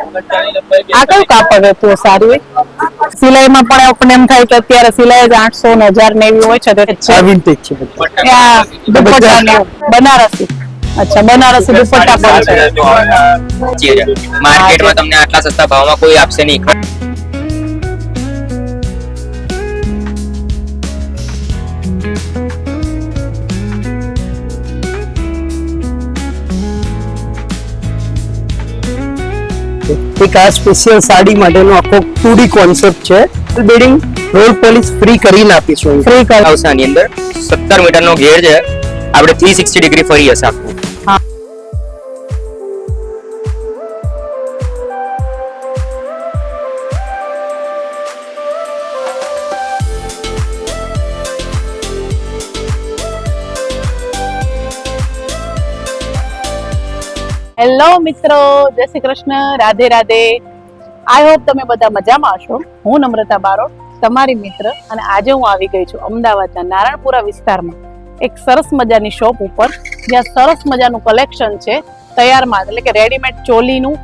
આ કયું કાપડ હતું સારું સિલાઈમાં પણ આપણને એમ થાય કે અત્યારે સિલાઈ જ આઠસો ને હજાર ને એવી હોય છે તો વિન્ટેજ છે. દુપટ્ટા ને બનારસી. અચ્છા બનારસી દુપટ્ટા પણ છે. માર્કેટમાં તમને આટલા સસ્તા ભાવમાં કોઈ આપશે નહીં. એક આ સ્પેશિયલ સાડી માટેનો આખો ટુડી કોન્સેપ્ટ છે. બિલ્ડિંગ રોલ પોલિશ ફ્રી કરીને આપીશું. ફ્રી આવશે આની અંદર. સત્તર મીટરનો ઘેર છે. આપણે થ્રી સિક્સટી ડિગ્રી ફરી હશે આખું. હેલો મિત્રો. જય શ્રી કૃષ્ણ. રાધે રાધે. આઈ હોપ તમે બધા મજામાં હશો. હું નમ્રતા બારોટ તમારી મિત્ર, અને આજે હું આવી ગઈ છું અમદાવાદના નારાયણપુરા વિસ્તારમાં. એક સરસ મજાની શોપ ઉપર, જ્યાં સરસ મજાનું કલેક્શન છે, તૈયારમાં, એટલે કે રેડીમેડ ચોલીનું,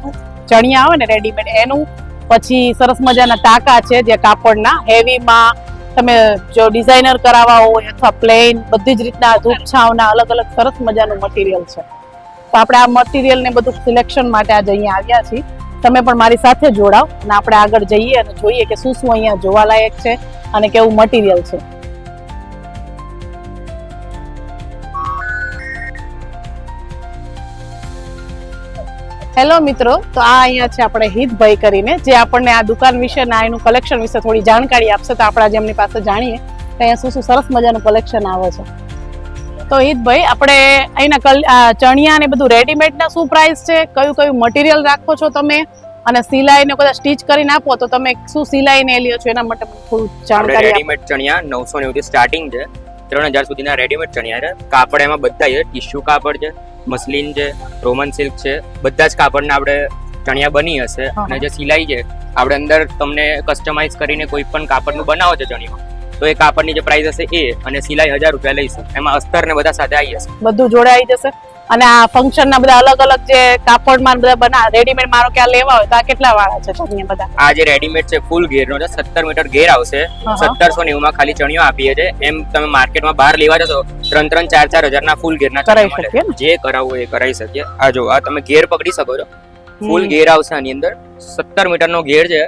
ચણિયા આવે ને રેડીમેડ એનું, પછી સરસ મજાના ટાંકા છે, જે કાપડના, હેવીમાં, તમે જો ડિઝાઇનર કરાવવા હોય અથવા પ્લેન બધી જ રીતના ધૂપછાવના અલગ અલગ સરસ મજાનું મટીરિયલ છે. આપણે આ મટીરિયલ ને બધું સિલેક્શન માટે આજે અહીંયા આવ્યા છીએ. તમે પણ મારી સાથે જોડાવ અને આપણે આગળ જઈએ અને જોઈએ કે શું શું અહીંયા જોવાલાયક છે અને કેવું મટીરિયલ છે. હેલો મિત્રો, તો આ અહીંયા છે આપણે હિતભાઈ કરીને, જે આપણને આ દુકાન વિશે અને એનું કલેક્શન વિશે થોડી જાણકારી આપશે તો આપણે આજે એમની પાસે જાણીએ કે અહીંયા શું શું સરસ મજાનું કલેક્શન આવે છે. તો હિતભાઈ આપણે અહીંના કલ ચણિયા ને બધું રેડીમેડના શું પ્રાઇસ છે? કયું કયું મટીરિયલ રાખો છો તમે? અને સિલાઈ ને બધા સ્ટીચ કરીને આપો તો તમે શું સિલાઈ ને લ્યો છો? એના માટે થોડું જાણકારી રેડીમેડ ચણિયા નવસો નેવું સ્ટાર્ટિંગ છે. ત્રણ હજાર સુધીના રેડીમેડ ચણિયા છે. કાપડ એમાં બધા છે. ટીશ્યુ કાપડ છે મસલિન છે રોમન સિલ્ક છે. બધા જ કાપડના આપણે ચણિયા બની હશે. અને જે સિલાઈ છે આપણે અંદર તમને કસ્ટમાઇઝ કરીને કોઈ પણ કાપડનું બનાવો છે ચણિયો તો એ કાપડની જે પ્રાઇસ હશે એ અને સિલાઈ હજાર રૂપિયા લઈશું. એમાં અસ્તર ને બધા સાથે આવી જશે. બધું જોડે આવી જશે. અને આ ફંક્શન ના બધા અલગ અલગ જે કાપડમાં બધા બના રેડીમેડ મારો કે આ લેવા હોય તો આ કેટલા વાળા છે ચણિયા બધા? આ જે રેડીમેડ છે ફૂલ ઘેરનો છે સત્તર મીટર ઘેર આવશે. સત્તરસો નેવું માં ખાલી ચણિયો આપીએ છે એમ તમે માર્કેટમાં બહાર લેવા જશો ત્રણ ત્રણ ચાર ચાર હજાર ના ફૂલ ઘેરના કરાવી ચણિયા શકીએ જે કરાવવું એ કરાવી શકીએ. આ જો આ તમે ઘેર પકડી શકો છો. ફૂલ. ઘેર આવશે આની અંદર. સત્તર મીટર નો ઘેર છે.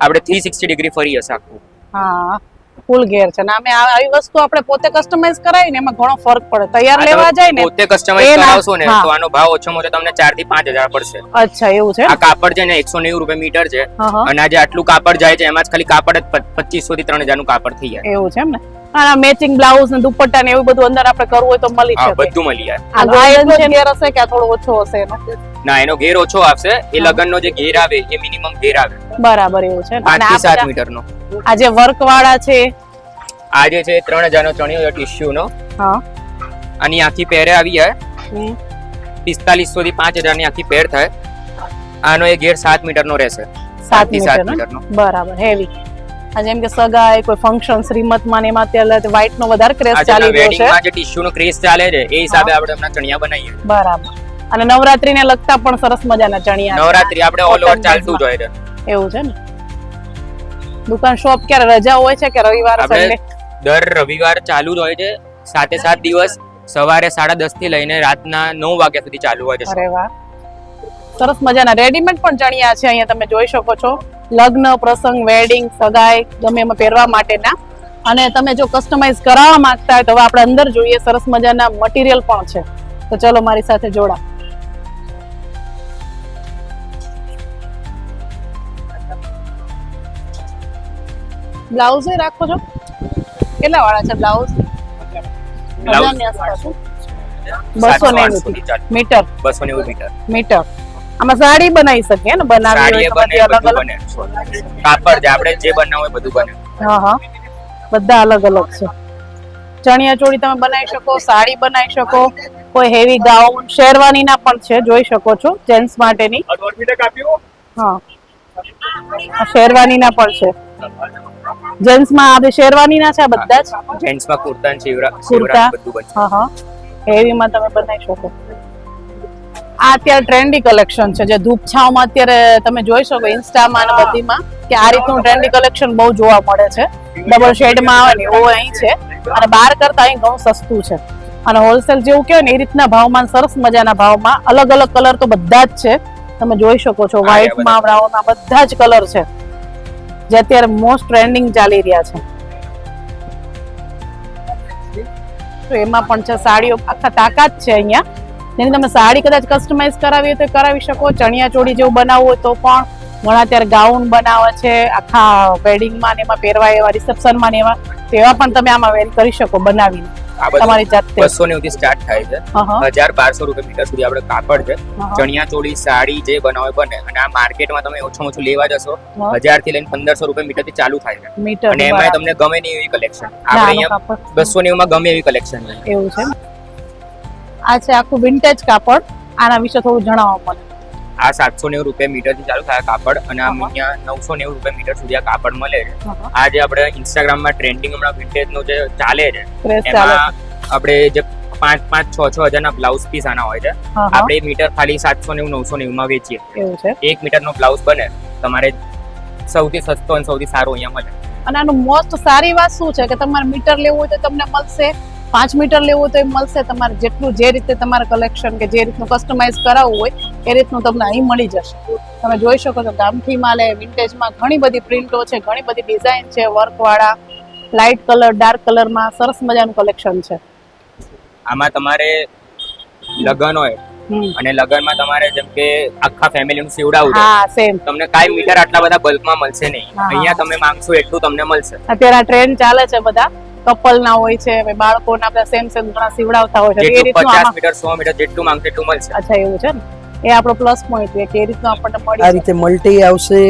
આપણે થ્રી સિક્સટી ડિગ્રી ફરી હશે આખું. હા. ફૂલ ઘેર છે. ને અમે આવી વસ્તુ આપણે પોતે કસ્ટમાઇઝ કરાવી ને એમાં ઘણો ફરક પડે. તૈયાર લેવા જાય ને પોતે કસ્ટમાઇઝ કરાવશો ને તો આનો ભાવ ઓછો મોટો તમને ચારથી પાંચ હજાર પડશે. અચ્છા એવું છે આ કાપડ છે ને એકસો નેવું રૂપિયા મીટર છે. અને આજે આટલું કાપડ જાય છે એમાં જ ખાલી કાપડ જ પચીસો થી ત્રણ હજારનું કાપડ થઈ જાય. એવું છે એમ ને? અને મેચિંગ બ્લાઉઝ ને દુપટ્ટા ને એવું બધું અંદર આપણે કરવું હોય તો મળી હા શકે. બધું મળી જાય. આ ગોલ્ડન છે કે આ થોડો ઓછો હશે એનો ના એનો ઘેર ઓછો આવશે. એ. લગનનો જે ઘેર આવે એ મિનિમમ ઘેર આવે. બરાબર એવું છે. ને પાંચથી આ સાત મીટર નો આ જે વર્ક વાળા છે આ જે છે ત્રણ હજાર નો ચણિયો છે ટીશ્યુ નો હા. આની આખી પેરે આવી જાય. હમ. પિસ્તાલીસો થી પાંચ હજારની આખી પેર થાય. આનો એ ઘેર સાત મીટર નો રહેશે. સાતથી સાત મીટર નો બરાબર હેવી જેમ કે સગાઈ કોઈ ફંક્શન શ્રીમતમાં ને એમાં અત્યારે વ્હાઈટ નો વધારે ક્રેઝ ચાલી રહ્યો છે. આજે જે નો ક્રેઝ ચાલે છે એ હિસાબે આપણે હમણાં ચણિયા બનાવીએ. બરાબર. અને નવરાત્રીને લગતા પણ સરસ મજાના ચણિયા નવરાત્રી આપણે ઓલ ઓવર ચાલતું જ હોય છે. એવું છે ને? દુકાન શોપ ક્યારે રજા હોય છે કે રવિવાર સન્ડે દર રવિવાર ચાલુ જ હોય છે. સાતે સાત દિવસ સવારે સાડા દસથી લઈને રાતના નવ વાગ્યા સુધી ચાલુ હોય છે અરે વાહ. સરસ મજાના. રેડીમેડ પણ ચણિયા છે અહીંયા તમે જોઈ શકો છો. લગ્ન પ્રસંગ વેડિંગ સગાઈ ગમે એમાં પહેરવા માટેના. અને તમે જો કસ્ટમાઇઝ કરાવવા માંગતા હોય તો હવે આપણે અંદર જોઈએ. સરસ મજાના મટીરિયલ પણ છે. તો ચલો મારી સાથે જોડા બ્લાઉઝ રાખો છો? કેટલા વાળા છે બ્લાઉઝ. બસો નેવું મીટર. બસો નેવું મીટર. મીટર. આમાં સાડી બનાવી શકીએ ને? બનાવી અલગ અલગ. કાપડ જે આપણે જે બનાવવું બધું બને. હા હા. બધા અલગ અલગ છે. ચણિયા ચોળી તમે બનાવી શકો સાડી બનાવી શકો કોઈ હેવી ગાઉન શેરવાની ના પણ છે જોઈ શકો છો જેન્ટ્સ માટેની. હા. શેરવાનીના શેરવાની ના પણ છે. જેન્ટ્સમાં આ શેરવાની ના છે આ બધા જ? જેન્ટ્સમાં કુર્તા ને શિવરા કુર્તા. બધું હા હા. હેવી માં તમે બનાવી શકો. આ અત્યારે ટ્રેન્ડી કલેક્શન છે. જે ધૂપછાવમાં અત્યારે તમે જોઈ શકો ઇન્સ્ટામાં અને બધીમાં કે આ રીતનું ટ્રેન્ડી કલેક્શન બહુ જોવા મળે છે. ડબલ શેડમાં આવે ને એવું અહીં છે. અને બહાર કરતા અહીં ઘણું સસ્તું છે. અને હોલસેલ જેવું કહેવાય ને એ રીતના ભાવમાં સરસ મજાના ભાવમાં અલગ અલગ કલર તો બધા જ છે. તમે જોઈ શકો છો વ્હાઈટમાં બ્રાઉનમાં બધા. જ કલર છે. જે અત્યારે મોસ્ટ ટ્રેન્ડિંગ ચાલી રહ્યા છે. તો એમાં પણ છે, સાડીઓ આખા તાકાત છે અહીંયા. જેની તમે સાડી કદાચ કસ્ટમાઇઝ કરાવી હોય તો કરાવી શકો. ચણિયા ચોળી જેવું બનાવવું હોય તો પણ. ઘણા અત્યારે ગાઉન બનાવે છે, આખા વેડિંગમાં ને એમાં પહેરવા એવા રિસેપ્શનમાં ને એવા, તેવા પણ તમે આમાં વેર કરી શકો બનાવીને. તમારી જાતે બસો નેવું થી સ્ટાર્ટ થાય છે. હા, હા, હજાર બારસો રૂપિયા મીટર સુધી આપણે કાપડ છે. ચણિયા ચોળી સાડી જે બનાવે બને. અને આ માર્કેટમાં તમે ઓછું ઓછું લેવા જશો હજારથી લઈને પંદરસો રૂપિયા મીટરથી ચાલુ થાય છે. અને એમાં તમને ગમે નહીં એવી કલેક્શન આપણે અહીંયા બસો નેવું માં ગમે એવી કલેક્શન છે. એવું છે. આ છે આખું વિન્ટેજ કાપડ. આના વિશે થોડું જણાવો મને. આ સાતસો નેવું રૂપિયા મીટરથી ચાલુ થાય કાપડ અને આમ અહીંયા નવસો નેવું રૂપિયા મીટર સુધી આ કાપડ મળે છે. આ જે આપણે ઇન્સ્ટાગ્રામમાં ટ્રેન્ડિંગ હમણાં વિન્ટેજનું જે ચાલે છે. એમાં આપણે જે પાંચ પાંચ છ છ હજારના બ્લાઉઝ પીસ આના હોય છે. આપણે મીટર ખાલી સાતસો નેવું નવસો નેવું માં વેચીએ. એક મીટર એક મીટરનો બ્લાઉઝ બને તમારે સૌથી સસ્તો અને સૌથી સારો અહીંયા મળે. અને આનું મોસ્ટ સારી વાત શું છે? કે તમારે મીટર લેવું હોય તો તમને મળશે. પાંચ મીટર લેવું તો એ મળશે તમારે જેટલું જે રીતે તમારે કલેક્શન કે જે રીતનું કસ્ટમાઇઝ કરાવવું હોય એ રીતનું તમને અહીં મળી જશે. તમે જોઈ શકો છો ગામઠી માલે વિન્ટેજમાં ઘણી બધી પ્રિન્ટો છે ઘણી બધી ડિઝાઇન છે વર્ક વાળા લાઇટ કલર ડાર્ક કલરમાં સરસ મજાનું કલેક્શન છે. આમાં તમારે લગન હોય. અને લગનમાં તમારે જેમ કે આખા ફેમિલીનું સીવડાવું હા સેમ તમને કાઈ મીટર આટલા બધા બલ્કમાં મળશે નહીં. અહીંયા તમે માંગશો એટલું તમને મળશે. અત્યારે આ ટ્રેન્ડ ચાલે છે બધા. કપલ ના હોય છે બાળકોના બધા સેમ સેમ ઘણા સીવડાવતા હોય છે. એ રીતનું મીટર જેટલું માંગશે એટલું મળશે. અચ્છા એવું છે ને? એ આપણો પ્લસ પોઈન્ટ છે કે એ રીતનું આપણને મળી આ રીતે મલ્ટી આવશે.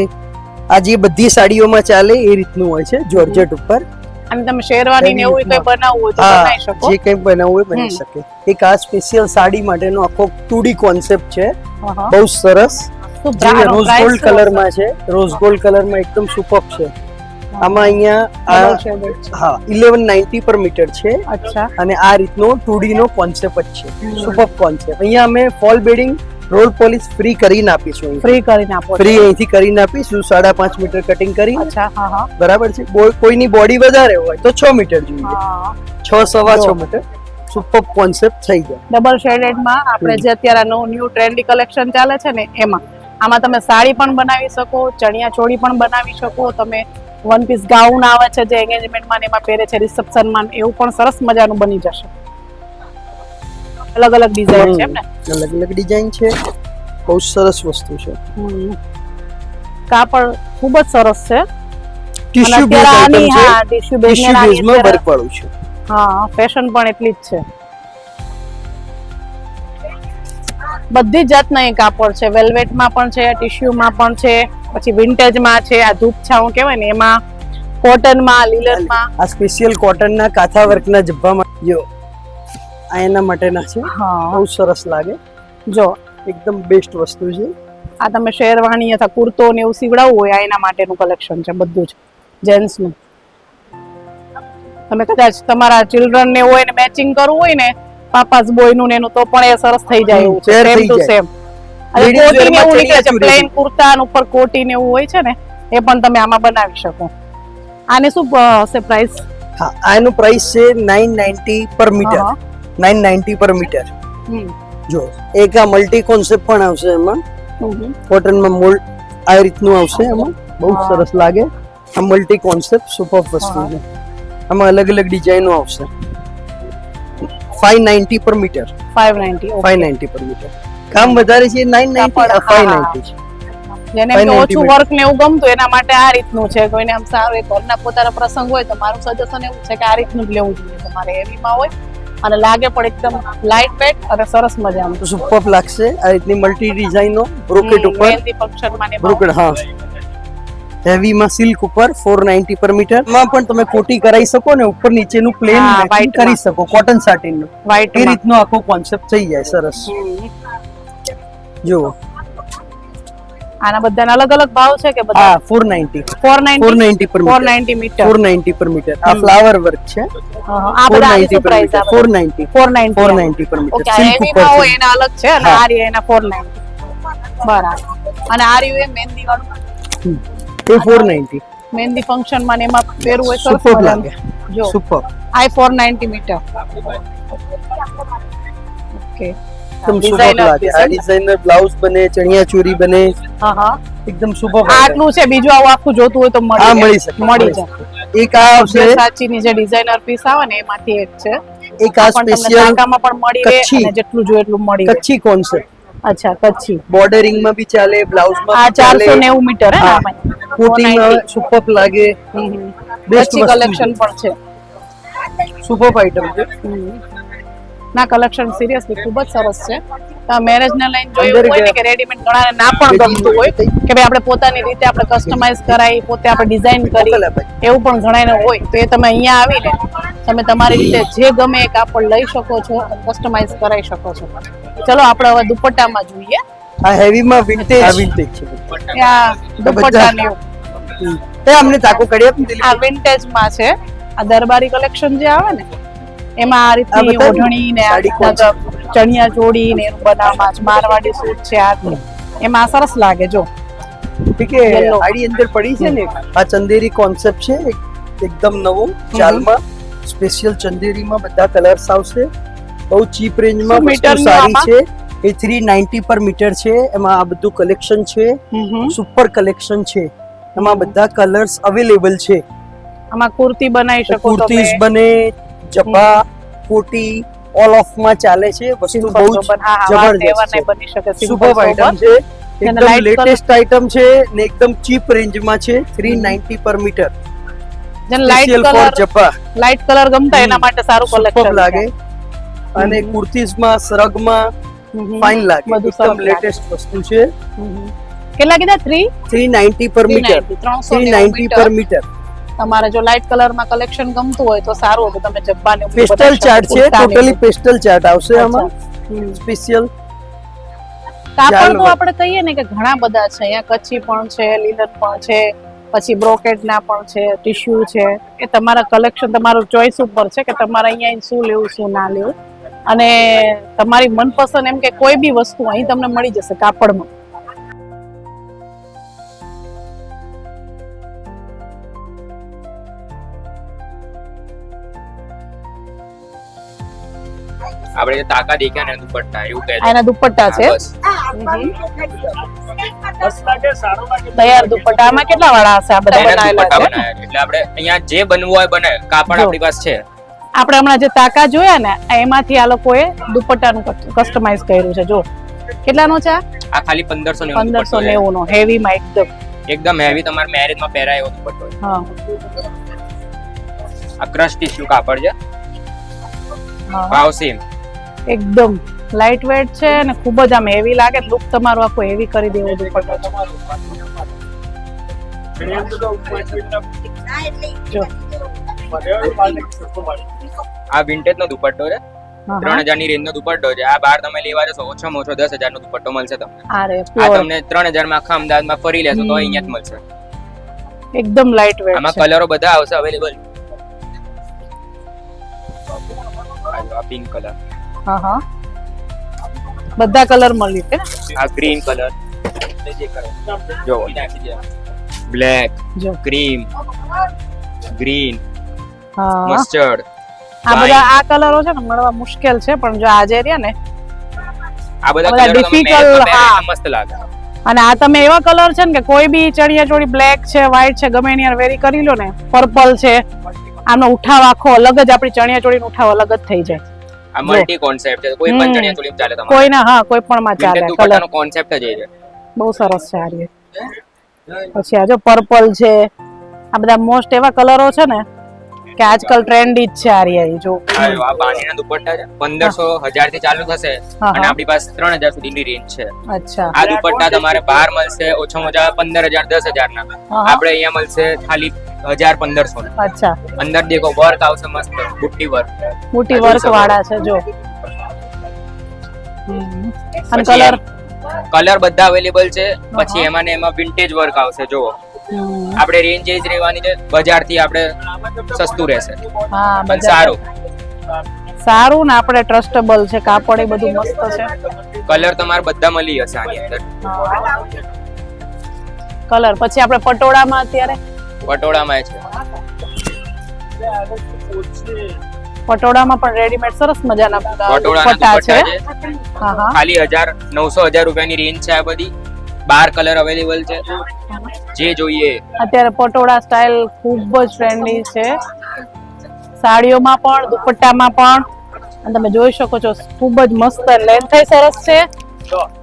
આ જે બધી સાડીઓમાં ચાલે એ રીતનું હોય છે જોર્જેટ ઉપર. અને તમે શેરવાની ને એવું કઈ બનાવવું હોય તો બનાવી શકો. જે કંઈ બનાવવું હોય બની શકે. એક આ સ્પેશિયલ સાડી માટેનો આખો ટુડી કોન્સેપ્ટ છે. બહુ સરસ. રોઝ ગોલ્ડ કલરમાં છે. રોઝ ગોલ્ડ કલરમાં એકદમ સુપર છે? આમાં અહીંયા આ હા ઇલેવન નાઇન્ટી પર મીટર છે. અચ્છા. અને આ રીતનો ટુડી નો કોન્સેપ્ટ જ છે. સુપર કોન્સેપ્ટ અહીંયા અમે fall beading roll polish free કરીને આપીશું ફ્રી કરીને આપો ફ્રી અહીંથી કરીને આપીશું. સાડા પાંચ મીટર કટિંગ કરી અચ્છા હા હા. બરાબર છે? કોઈની બોડી વધારે હોય તો છ મીટર જોઈએ. છ સવા છ મીટર સુપર કોન્સેપ્ટ થઈ જાય ડબલ શેડેડમાં આપણે જે અત્યારે નવું ન્યુ ટ્રેન્ડી કલેક્શન ચાલે છે ને એમાં. આમાં તમે સાડી પણ બનાવી શકો ચણિયા ચોળી પણ બનાવી શકો તમે વન પીસ ગાઉન આવે છે જે એંગેજમેન્ટમાં એમાં પહેરે છે રિસેપ્શનમાં એવું પણ સરસ મજાનું બની જશે. અલગ અલગ ડિઝાઇન છે એમ ને? અલગ અલગ ડિઝાઇન છે. બહુ સરસ વસ્તુ છે. કાપડ ખૂબ જ સરસ છે. ટિશ્યુ બેઝ આઈટમ છે. ટિશ્યુ બેઝમાં વર્ક વાળું છે. હા ફેશન પણ એટલી જ છે. બધી જ જાતના એ કાપડ છે. વેલ્વેટમાં પણ છે ટિશ્યુમાં પણ છે. પછી વિન્ટેજમાં છે આ ધૂપ છાઉં કહેવાય ને એમાં કોટનમાં લીલનમાં આ સ્પેશિયલ કોટનના કાથા વર્કના જબ્બામાં જો આ એના માટેના છે. હા. બહુ સરસ લાગે. જો એકદમ બેસ્ટ વસ્તુ છે. આ તમે શેરવાણી અથવા કુર્તો ને એવું સીવડાવવું હોય આ એના માટેનું કલેક્શન છે બધું જ. જેન્ટ્સનું તમે કદાચ તમારા ચિલ્ડ્રન ને હોય ને મેચિંગ કરવું હોય ને પાપાસ બોયનું ને એનું તો પણ એ સરસ થઈ જાય એવું છે. સેમ ટુ સેમ અને કોટી ને એવું નીકળે છે પ્લેન કુર્તા ઉપર કોટી ને એવું હોય છે ને એ પણ તમે આમાં બનાવી શકો. આને શું હશે પ્રાઇસ હા આનું પ્રાઇસ છે nine ninety per metre nine ninety per metre જો એક આ મલ્ટી કોન્સેપ્ટ પણ આવશે એમાં. કોટનમાં મોલ્ડ આ રીતનું આવશે એમાં. બહુ સરસ લાગે. આ મલ્ટી કોન્સેપ્ટ સુપર વસ્તુ. છે. આમાં અલગ અલગ ડિઝાઇનો આવશે. Five ninety per metre five ninety five ninety per metre કામ વધારે છે નાઇન નાઇન્ટી ફાઈવ. નાઇન્ટી જેને ઓછું વર્ક ને એવું ગમતું એના માટે આ રીતનું છે. કોઈને આમ સારું એક ઘરના પોતાના પ્રસંગ હોય તો મારું સજેશન એવું છે કે આ રીતનું જ લેવું જોઈએ તમારે હેવીમાં હોય. અને લાગે પણ એકદમ લાઇટ વેટ અને સરસ મજાનું. સુપર લાગશે આ રીતની મલ્ટી ડિઝાઇનો બ્રોકેટ ઉપર. બ્રોકેટ હા. હેવીમાં સિલ્ક ઉપર ફોર નાઇન્ટી પર મીટરમાં પણ તમે કોટી કરાવી શકો ને ઉપર નીચેનું પ્લેન કરી શકો કોટન સાટીનનું એ રીતનો આખો કોન્સેપ્ટ થઈ જાય સરસ. જુઓ. આના બધાના અલગ અલગ ભાવ છે કે બધા? હા four ninety four four ninety ninety per four metre ninety metre four ninety per metre આ ફ્લાવર વર્ક છે. આ બધા આની price metre four ninety four ninety four ninety per metre okay એની હોય એના અલગ છે અને આ રહ્યા એના ફોર નાઇન્ટી બરાબર. અને આ રહ્યું એ મહેંદી વાળું. એ ફોર નાઇન્ટી મહેંદી ફંક્શનમાં એમાં પહેરવું હોય સરસ લાગે. જો. સુપર. આ ફોર નાઇન્ટી મીટર ઓકે એકદમ સુપર આ ડિઝાઇનર બ્લાઉઝ બને ચણિયા ચોરી બને. હા હા. એકદમ સુપર આટલું છે બીજું આવું આખું જોતું હોય તો મળી મળી શકે મળી જાય. એક આ આવશે. સાચીની જે ડિઝાઇનર પીસ આવે ને એમાંથી એક છે. એક આ સ્પેશિયલ કામાં પણ મળી રહે અને જેટલું જોઈએ એટલું મળી રહે. કચ્છી કોન્સેપ્ટ અચ્છા કચ્છી. બોર્ડરિંગમાં બી ચાલે બ્લાઉઝમાં આ બી ચાલે. ચારસો નેવું મીટર હે ને હા. આમાં? કોટી 490. માં સુપર લાગે. કચ્છી વસ્તુ કલેક્શન પણ છે. સુપર આઈટમ છે. ના કલેક્શન સિરિયસલી ખૂબ જ સરસ છે. મેરેજ ને લઈને જોયું હોય ને કે રેડીમેડ ઘણાને ના પણ ગમતું હોય કે ભાઈ આપણે પોતાની રીતે આપણે કસ્ટમાઇઝ કરાવી પોતે આપણે ડિઝાઇન કરી એવું પણ ઘણાને હોય તો એ તમે અહીંયા આવીને તમે તમારી રીતે જે ગમે એ કાપડ લઈ શકો છો કસ્ટમાઇઝ કરાવી શકો છો. ચલો આપણે હવે દુપટ્ટામાં જોઈએ. આ હેવીમાં વિન્ટેજ આ વિન્ટેજ છે. આ દુપટ્ટા ને. એ અમને તાકો કરી આપ આ વિન્ટેજમાં છે. આ દરબારી કલેક્શન જે આવે ને એમાં આ રીતની ઓઢણી ને ચણિયા ચોળી ને એનું બનાવવામાં. મારવાડી સૂટ છે આ એમાં સરસ લાગે જો. છે આડી અંદર પડી છે ને? આ ચંદેરી કોન્સેપ્ટ છે એકદમ નવું ચાલમાં. સ્પેશિયલ ચંદેરીમાં બધા કલર્સ આવશે. બહુ ચીપ રેન્જમાં વસ્તુ સારી છે. એ થ્રી નાઇન્ટી પર મીટર છે. એમાં આ બધું કલેક્શન છે. સુપર કલેક્શન છે. એમાં બધા કલર્સ અવેલેબલ છે. આમાં કુર્તી બનાવી શકો કુર્તીઝ બને જબ્બા કોટી ઓલ ઓફમાં ચાલે છે. વસ્તુ બહુ ને છે. સુપર આઈટમ છે. એકદમ લેટેસ્ટ આઈટમ છે ને એકદમ ચીપ રેન્જમાં છે 390 પર મીટર જન લાઈટ કલર લાઇટ કલર ગમતા એના માટે સારું કલેક્શન લાગે. અને. કુર્તીઝમાં સરગમાં ફાઇન લાગે. એકદમ લેટેસ્ટ વસ્તુ છે. કેટલા કીધા? થ્રી 390 પર મીટર ત્રણસો 390 પર મીટર તમારે જો લાઇટ કલરમાં કલેક્શન ગમતું હોય તો સારું તો તમે જબ્બા ને પેસ્ટલ ચાર્ટ છે ટોટલી પેસ્ટલ ચાર્ટ આવશે આમાં. સ્પેશિયલ કાપડ તો આપણે કહીએ ને કે ઘણા બધા છે. અહીંયા કચ્છી પણ છે લીલન પણ છે પછી બ્રોકેટ ના પણ છે ટીશ્યુ છે. એ તમારા કલેક્શન તમારું ચોઈસ ઉપર છે કે તમારે અહીંયા શું લેવું શું ના લેવું. અને તમારી મનપસંદ એમ કે કોઈ બી વસ્તુ અહીં તમને મળી જશે કાપડમાં. આપણે તાકા દેખ્યા ને દુપટ્ટા એવું કહે એના દુપટ્ટા છે. તૈયાર દુપટ્ટા. આમાં કેટલા વાળા હશે આ બધા બનાવેલા છે? એટલે આપણે અહીંયા જે બનવું હોય બને. કાપડ આપણી પાસે છે. આપણે હમણાં જે તાકા જોયા ને એમાંથી આ લોકોએ દુપટ્ટાનું કસ્ટમાઇઝ કર્યું છે. જો. કેટલાનો છે આ? ખાલી પંદરસો નેવું પંદરસો દુપટ્ટો છે. નેવું નો હેવી માં એકદમ. એકદમ હેવી તમારે મેરેજમાં પહેરાય એવો દુપટ્ટો હા. આ ક્રશ ટીશ્યુ કાપડ છે. હા. ભાવ સેમ એકદમ લાઇટ વેટ છે અને ખૂબ જ આમ હેવી લાગે. લુક તમારું આખું હેવી કરી દેવો દુપટ્ટો છે. આ વિન્ટેજ નો દુપટ્ટો છે. ત્રણ હજારની રેન્જ નો દુપટ્ટો છે. આ બાર તમે લેવા જશો ઓછામાં ઓછો દસ હજાર નો દુપટ્ટો મળશે તમને. આ રે આ pure. તમને ત્રણ હજારમાં આખા અમદાવાદમાં ફરી લેશો તો અહીંયા જ મળશે. એકદમ લાઇટ વેટ આમાં કલરો બધા આવશે અવેલેબલ આ પિંક કલર હા હા. બધા કલર મળી છે આ ગ્રીન કલર જો બ્લેક જો. ક્રીમ ગ્રીન હા. મસ્ટર્ડ આ બધા આ કલરો છે ને મળવા મુશ્કેલ છે પણ જો આજે રહ્યા ને આ બધા પહેરો હા. મસ્ત લાગે. અને આ તમે એવા કલર છે ને કે કોઈ બી ચણિયા ચોળી બ્લેક છે વ્હાઈટ છે ગમે એની વેરી કરી લો ને પર્પલ છે આનો ઉઠાવ આખો અલગ જ આપણી ચણિયા ચોળીનો ઉઠાવ અલગ જ થઈ જાય. આ મલ્ટી કોન્સેપ્ટ છે. કોઈ. પણ ચણિયા ચોલી ચાલે તમારે. કોઈના હા કોઈ પણ માં ચાલે કલર કોન્સેપ્ટ જ છે. બહુ સરસ છે આ પછી આ જો પર્પલ છે. આ બધા મોસ્ટ એવા કલરો છે ને કે આજકાલ ટ્રેન્ડ જ છે આ રહ્યા જો. આ જો દુપટ્ટા છે. પંદરસો હજારથી ચાલુ થશે અને આપણી પાસે ત્રણ હજાર સુધીની રેન્જ છે. અચ્છા. આ દુપટ્ટા તમારે બહાર મળશે ઓછામાં ઓછા 15000 10000 ના આપણે અહીંયા મળશે ખાલી હજાર પંદરસો. અચ્છા. અંદર દેખો વર્ક આવશે મસ્ત બુટ્ટી વર્ક બુટ્ટી વર્ક વાળા છે જો. અને કલર કલર બધા અવેલેબલ છે. પછી એમાં ને એમાં વિન્ટેજ વર્ક આવશે જુઓ. હમ. આપણે રેન્જ એ જ રહેવાની છે બજારથી આપણે સસ્તું રહેશે. હા પણ સારું. સારું ને આપણે ટ્રસ્ટેબલ છે કાપડ એ બધું મસ્ત છે. કલર તમારે બધા મળી જશે આની અંદર. કલર પછી આપણે પટોળામાં અત્યારે? પટોળામાં છે. પટોળામાં પણ રેડીમેડ સરસ મજાના પટોળા છે. ખાલી હજાર નવસો હજાર રૂપિયાની રેન્જ છે આ બધી. બાર કલર અવેલેબલ છે. જે જોઈએ. અત્યારે પટોળા સ્ટાઇલ ખૂબ જ ટ્રેન્ડી છે. સાડીઓમાં પણ દુપટ્ટામાં પણ. અને તમે જોઈ શકો છો ખૂબ જ મસ્ત લેન્થ સરસ છે.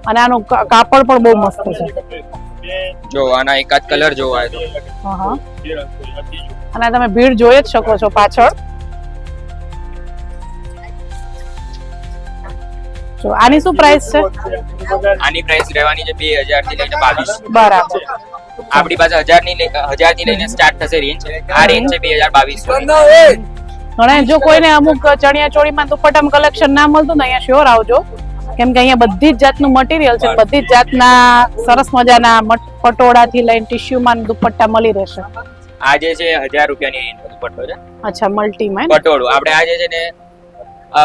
અને આનું કાપડ પણ બહુ મસ્ત છે. જો આના એકાદ કલર જોવા તો હા હા. અને તમે ભીડ જોઈ જ શકો છો પાછળ. જો આની શું પ્રાઇસ છે? આની પ્રાઇસ રહેવાની છે બે હજારથી લઈને બાવીસ. બરાબર. આપણી પાસે હજારની હજારથી લઈને સ્ટાર્ટ થશે રેન્જ આ રેન્જ છે બે હજાર બાવીસ. ઘણા જો કોઈને અમુક ચણિયા ચોળીમાં દુપટ્ટામાં કલેક્શન ના મળતું ને અહીંયા શ્યોર આવજો. કેમ કે અહીંયા બધી જ જાતનું મટીરિયલ છે બધી જ જાતના સરસ મજાના પટોળાથી લઈને ટીશ્યુમાં દુપટ્ટા મળી રહેશે. આજે છે હજાર રૂપિયાની દુપટ્ટો છે. અચ્છા મલ્ટીમાં પટોળું. આપણે આજે છે ને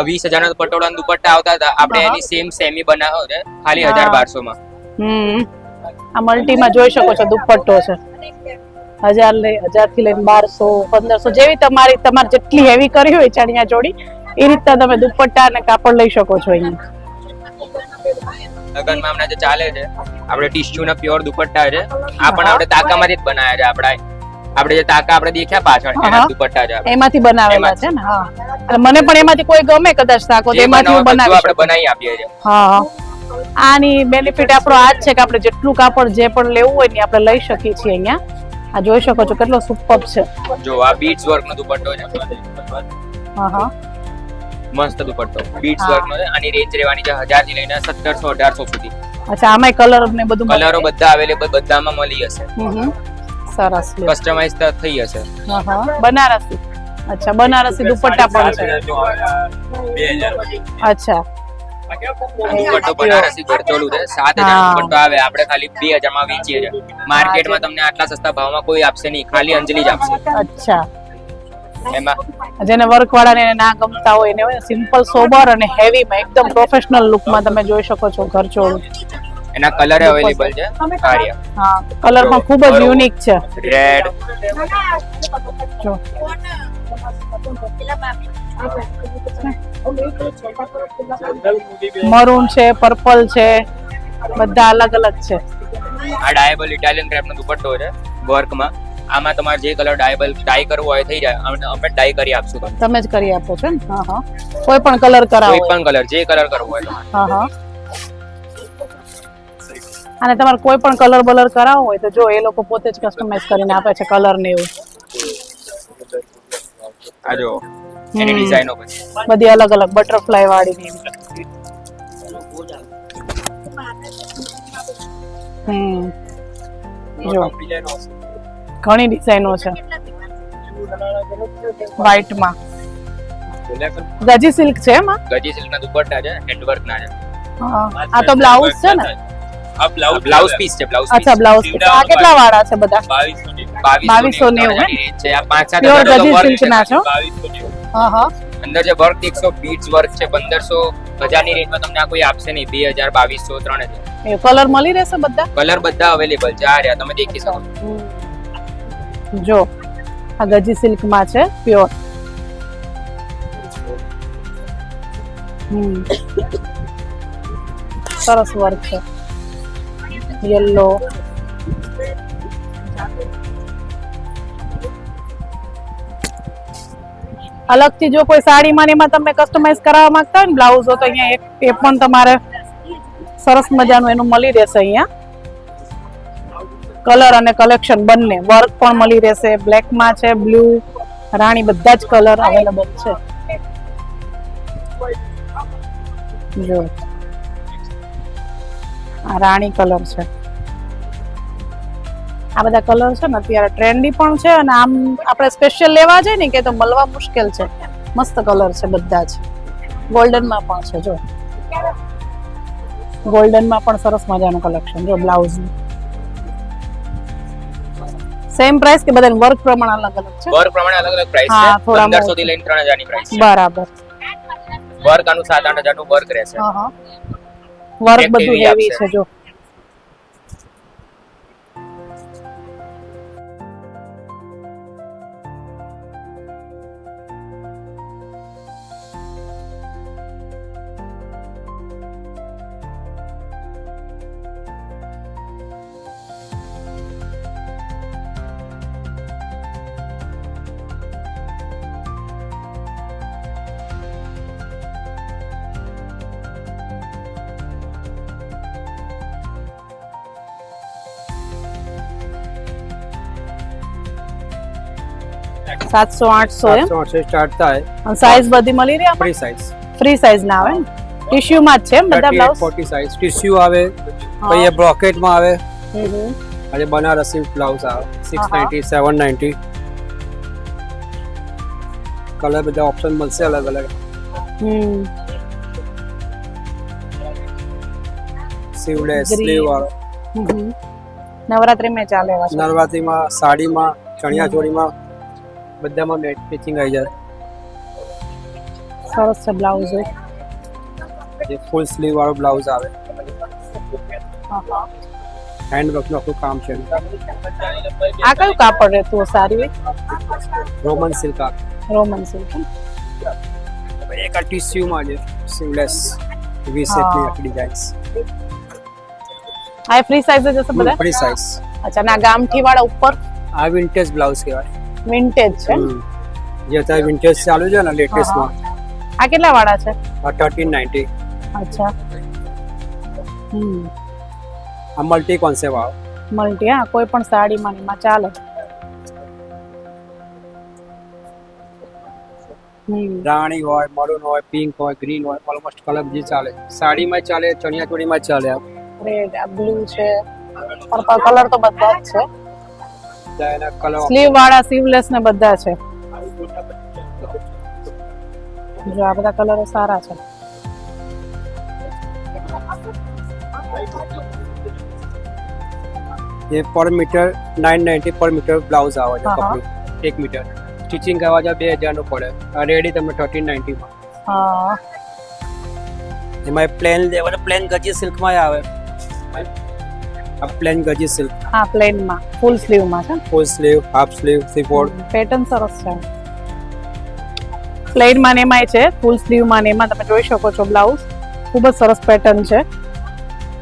વીસ હજાર ના પટોળા દુપટ્ટા આવતા હતા. આપણે એની સેમ સેમી બનાવ્યો છે. ખાલી હજાર બારસો માં. હમ. આ મલ્ટીમાં જોઈ શકો છો દુપટ્ટો છે. હજાર હજારથી લઈને બારસો પંદરસો જેવી તમારી તમારે જેટલી હેવી કરી હોય ચણિયા ચોળી એ રીતના તમે દુપટ્ટા અને કાપડ લઈ શકો છો અહીંયા. લગનમાં હમણાં જે ચાલે છે આપણે ટીશ્યુ ના પ્યોર દુપટ્ટા છે આ પણ આપણે તાકામાંથી જ બનાવ્યા છે આપણા આપણે જે તાકા આપણે દેખ્યા પાછળ એના દુપટ્ટા જ એમાંથી બનાવેલા છે ને હા. અને મને પણ એમાંથી કોઈ ગમે કદાચ તાકો તો એમાંથી હું બનાવી આપણે બનાવી આપીએ છીએ. હા આની બેનિફિટ આપણો આ જ છે કે આપણે જેટલું કાપડ જે પણ લેવું હોય ને આપણે લઈ શકીએ છીએ અહીંયા. આ જોઈ શકો છો કેટલો સુપર છે. જો આ બીટ્સ વર્ક નો દુપટ્ટો છે હા હા. મસ્ત દુપટ્ટો. બીટ્સ. વર્ક નો છે. આની રેન્જ રહેવાની છે હજારથી લઈને સત્તરસો અઢારસો સુધી. અચ્છા આમાંય કલર ને બધું કલરો બધા અવેલેબલ બધામાં મળી જશે. હમ. સરસ લ્યો. કસ્ટમાઇઝ થઈ હશે હા હા. બનારસી. અચ્છા બનારસી દુપટ્ટા પણ છે. અચ્છા. દુપટ્ટો બનારસી ગરચોલું છે. સાત હજાર દુપટ્ટો આવે. આપણે ખાલી બે હજારમાં વેચીએ છીએ. માર્કેટમાં તમને આટલા સસ્તા ભાવમાં કોઈ આપશે નહીં. ખાલી અંજલિ જ આપશે. અચ્છા. એમાં જેને વર્ક વાળાને ના ગમતા હોય એને સિમ્પલ સોબર અને હેવી માં એકદમ પ્રોફેશનલ લુકમાં તમે જોઈ શકો છો ઘરચોળું એના કલર અવેલેબલ છે. આર્ય. હા કલર પણ ખૂબ જ યુનિક છે. રેડ જો. મરૂન છે પર્પલ છે બધા અલગ અલગ છે. આ ડાયબલ ઇટાલિયન ક્રેપ નો દુપટ્ટો છે વર્કમાં. આમાં તમારે જે કલર ડાયબલ ડાય કરવો હોય થઈ જાય. અમે અમે ડાય કરી આપશું તમે જ કરી આપો છો ને? હા હા. કોઈ પણ કલર કરાવો. કોઈ પણ કલર જે કલર કરવો હોય તમારે. હા હા. અને તમારે કોઈ પણ કલર બલર કરાવવો હોય તો જો એ લોકો પોતે જ કસ્ટમાઇઝ કરીને આપે છે કલર ને એવું. આ જો એની ડિઝાઇનો બધી અલગ અલગ બટરફ્લાય વાળી ને હમ. જો. ઘણી ડિઝાઇનો છે. વ્હાઈટમાં ગજી સિલ્ક છે એમાં? ગજી સિલ્ક ના દુપટ્ટા છે હેન્ડવર્ક ના છે. આ તો બ્લાઉઝ છે ને? આ બ્લાઉઝ બ્લાઉઝ પીસ છે બ્લાઉઝ અચ્છા બ્લાઉઝ આ કેટલા વાળા છે બધા? બાવીસો નેવું, છે આ પાંચ સાત પ્યોર ગજી સિલ્ક. ના છો? હા હા. અંદર જે વર્ક એકસો બીટ્સ વર્ક છે પંદરસો હજારની રેન્જમાં તમને આ કોઈ આપશે નહીં. બે હજાર બાવીસો ત્રણ હજાર. એ કલર મળી રહેશે બધા? કલર બધા અવેલેબલ છે. આ રહ્યા તમે દેખી શકો. જો આ ગજી સિલ્કમાં છે પ્યોર હમ. સરસ વર્ક છે. યલો અલગથી જો કોઈ સાડીમાં એમાં તમે કસ્ટમાઇઝ કરાવવા માંગતા હોય ને બ્લાઉઝ તો અહીંયા એક એ પણ તમારે સરસ મજાનું એનું મળી રહેશે અહીંયા. કલર અને કલેક્શન બંને વર્ક પણ મળી રહેશે. બ્લેકમાં છે બ્લુ રાણી બધા જ કલર અવેલેબલ છે. જો. આ રાણી કલર છે. આ બધા કલર છે ને અત્યારે ટ્રેન્ડી પણ છે અને આમ આપણે સ્પેશિયલ લેવા જઈએ ને કે તો મળવા મુશ્કેલ છે. મસ્ત કલર છે બધા જ. ગોલ્ડનમાં પણ છે જો. ગોલ્ડનમાં પણ સરસ મજાનું કલેક્શન જો બ્લાઉઝ સેમ પ્રાઇસ કે બધા વર્ક પ્રમાણે અલગ અલગ છે? વર્ક પ્રમાણે અલગ અલગ પ્રાઇસ છે. થોડા પંદરસો થી લઈને 3000 ની પ્રાઇસ છે. બરાબર. વર્ક અનુસાર 8000 નું વર્ક રહેશે. હા હા. વર્ક બધું હેવી. છે જો સાતસો આઠસો એમ? સ્ટાર્ટ થાય. સાઈઝ બધી મળી રહે આપણી સાઈઝ ફ્રી સાઈઝ ના આવે ટિશ્યુ માં જ છે બધા બ્લાઉઝ 40 સાઈઝ ટિશ્યુ આવે પછી બ્રોકેટમાં આવે. અને બનારસી બ્લાઉઝ આવે. 690 790 કલર બધા ઓપ્શન મળશે અલગ અલગ. હમ. સીવલેસ સ્લીવ વાળો નવરાત્રી મે ચાલે નવરાત્રી માં સાડી માં ચણિયા ચોળી માં બધામાં નેટ મેચિંગ આવી જાય. સરસ છે બ્લાઉઝ જે ફૂલ સ્લીવ વાળો બ્લાઉઝ આવે. આ હેન્ડ વર્કનું આખું કામ છે. કયું કાપડ રહેતું સારું રોમન સિલ્ક રોમન સિલ્ક એક આ ટીસ્યુમાં છે સીવલેસ વી. શેપની આખી ડિઝાઇન્સ આ ફ્રી સાઈઝ જ હશે બધા? ફ્રી સાઇઝ અચ્છા ના ગામઠી વાળા ઉપર? આ વિન્ટેજ બ્લાઉઝ કહેવાય. વિન્ટેજ છે? જે અત્યારે વિન્ટેજ ચાલુ છે ને લેટેસ્ટમાં આ કેટલા વાળા છે? આ થર્ટીન નાઇન્ટી અચ્છા. હમ. આ મલ્ટી કોન્સેપ્ટ આવે મલ્ટી હા કોઈ પણ સાડીમાં એમાં ચાલે. રાણી હોય મરૂન હોય પિંક હોય ગ્રીન હોય ઓલમોસ્ટ કલર જે ચાલે. સાડીમાં ચાલે ચણિયા ચોળીમાં ચાલે રેડ બ્લુ છે. પર્પલ કલર તો બધા જ છે. બધા એના કલર સ્લીવ વાળા સ્લીવલેસ ને બધા છે. જો આ બધા કલરો સારા છે. એ per metre nine ninety per metre blouse આવે છે. કપડું. એક મીટર સ્ટિચિંગ કરવા જાય બે હજારનું પડે. આ રેડી તમને થર્ટીન નાઇન્ટીમાં હા. એમાં પ્લેન લેવલ પ્લેન ગજી સિલ્કમાં આવે. આ પ્લેન ગજી સિલ્ક હા પ્લેનમાં ફૂલ સ્લીવમાં છે. ફૂલ સ્લીવ હાફ સ્લીવ સીપોર્ડ પેટર્ન સરસ છે. પ્લેનમાં ને એમાંય છે. ફૂલ સ્લીવમાં ને એમાં તમે જોઈ શકો છો બ્લાઉઝ ખૂબ જ સરસ પેટર્ન છે.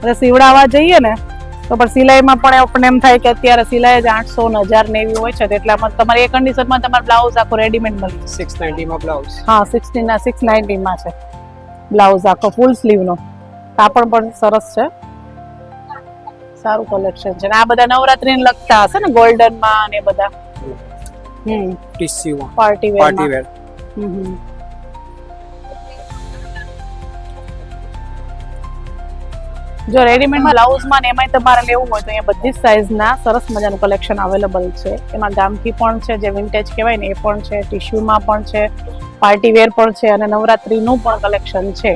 અને સીવડાવવા જઈએ ને તો પણ સિલાઈમાં પણ આપણને એમ થાય કે અત્યારે સિલાઈ જ આઠસો ને હજાર ને એવી હોય છે એટલામાં તમારે એ કન્ડિશનમાં તમારે બ્લાઉઝ આખો રેડીમેડ મળી સિક્સ નાઇન્ટીમાં બ્લાઉઝ હા સિક્સટીના ના સિક્સ નાઇન્ટીમાં છે. બ્લાઉઝ આખો ફૂલ સ્લીવનો કાપડ પણ સરસ છે. સારું કલેક્શન છે. ને આ બધા નવરાત્રીને લગતા હશે ને ગોલ્ડનમાં ને એ બધા? હમ. ટીસ્યુમાં. Party party wear. વેર જો રેડીમેડમાં બ્લાઉઝમાં ને એમાંય તમારે લેવું હોય તો અહીંયા બધી જ સાઇઝના સરસ મજાનું કલેક્શન અવેલેબલ છે. એમાં ગામઠી પણ છે જે વિન્ટેજ કહેવાય ને એ પણ છે ટિશ્યુમાં પણ છે પાર્ટી વેર પણ છે અને નવરાત્રીનું પણ કલેક્શન છે.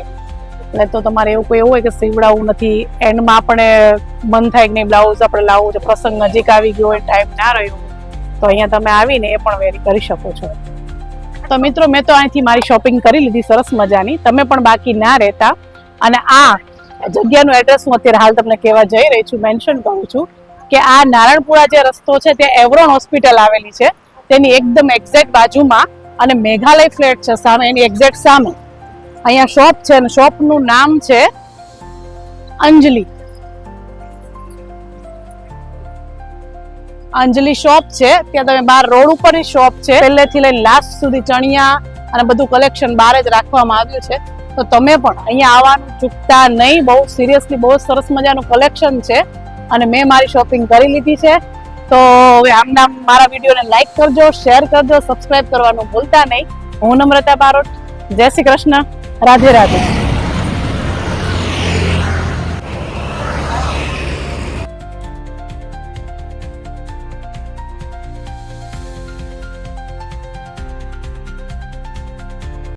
એટલે તો તમારે એવું કોઈ એવું હોય કે સીવડાવવું નથી. એન્ડમાં આપણે મન થાય કે નહીં બ્લાઉઝ આપણે લાવવું છે, પ્રસંગ નજીક આવી ગયો હોય ટાઈમ ના રહ્યો તો અહીંયા તમે આવીને એ પણ વેરી કરી શકો છો. તો મિત્રો, મેં તો અહીંથી મારી શોપિંગ કરી લીધી, સરસ મજાની. તમે પણ બાકી ના રહેતા. અને આ જગ્યાનું એડ્રેસ હું અત્યારે હાલ તમને કહેવા જઈ રહી છું મેન્શન કરું છું કે આ નારણપુરા જે રસ્તો છે, ત્યાં એવરોન હોસ્પિટલ આવેલી છે. તેની એકદમ એક્ઝેક્ટ બાજુમાં અને મેઘાલય ફ્લેટ છે સામે, એની એક્ઝેક્ટ સામે. અહીંયા શોપ છે અને શોપનું નામ છે અંજલિ. અંજલિ શોપ છે. ત્યાં તમે બાર રોડ ઉપરની શોપ છે. પહેલેથી લઈને લાસ્ટ સુધી ચણિયા અને બધું કલેક્શન બહાર જ રાખવામાં આવ્યું છે. તો તમે પણ અહીંયા આવવાનું ચૂકતા નહીં. બહુ સિરિયસલી બહુ સરસ મજાનું કલેક્શન છે. અને મેં મારી શોપિંગ કરી લીધી છે. તો હવે આમ નામ મારા વિડીયોને લાઇક કરજો શેર કરજો સબસ્ક્રાઇબ કરવાનું ભૂલતા નહીં. હું નમ્રતા બારોટ. જય શ્રી કૃષ્ણ. રાધે રાધે